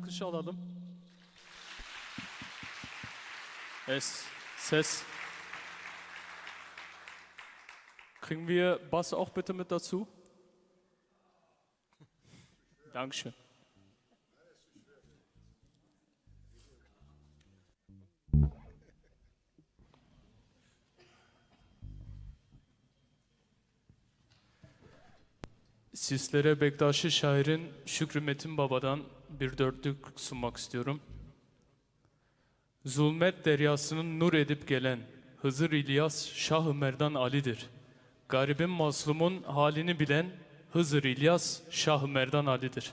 alkış alalım. Es, ses. Kriegen wir Bass auch bitte mit dazu? Dankeschön. Sizlere Bektaşi şairin Şükrü Metin Baba'dan bir dörtlük sunmak istiyorum. Zulmet deryasının nur edip gelen Hızır İlyas Şah-ı Merdan Ali'dir. Garibin mazlumun halini bilen Hızır İlyas Şah-ı Merdan Ali'dir.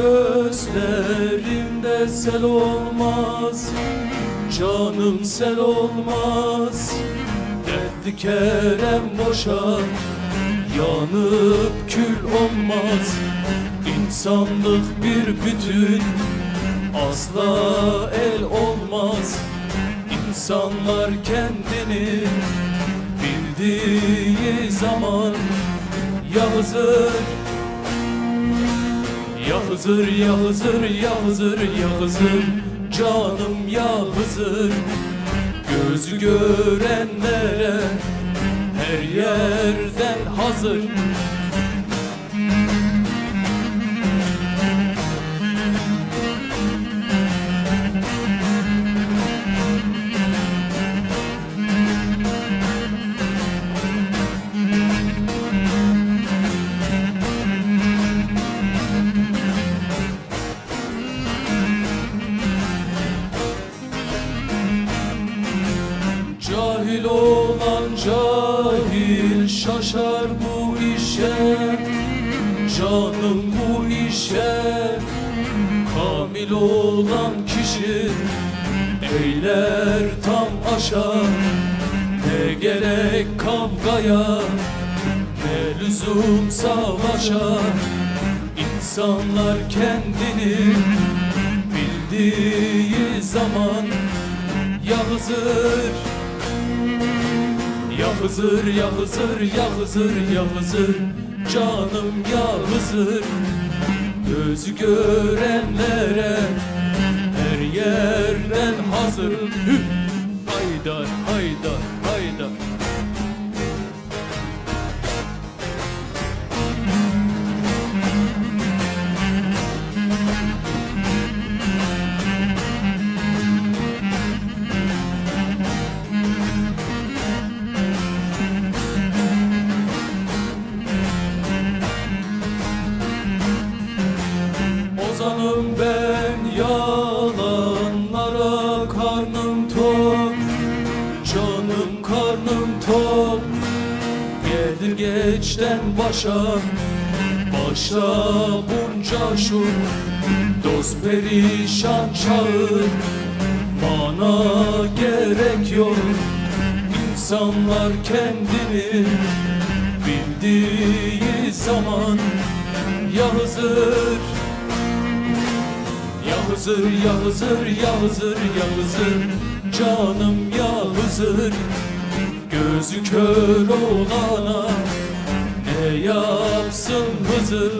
gözlerimde sel olmaz Canım sel olmaz. Derdi kerem boşa Yanıp kül olmaz. İnsanlık bir bütün Asla el olmaz. İnsanlar kendini bildiği zaman Ya Hızır ya Hızır ya Hızır ya Hızır ya Hızır Canım ya Hızır Gözü görenlere her yerden hazır cahil şaşar bu işe Canım bu işe. Kamil olan kişi Eyler tam aşağı Ne gerek kavgaya Ne lüzum savaşa. İnsanlar kendini bildiği zaman ya Hızır Ya Hızır ya Hızır ya Hızır ya Hızır. Canım ya Hızır. Gözü görenlere her yerden hazır. Hü! Ben yalanlara karnım tok Canım karnım tok. Gelir geçten başa Başa bunca şu Dost perişan çağır Bana gerek yok. İnsanlar kendini bildiği zaman Ya Hızır ya Hızır, ya Hızır, ya Hızır, ya Hızır Canım ya Hızır Gözü kör olana Ne yapsın Hızır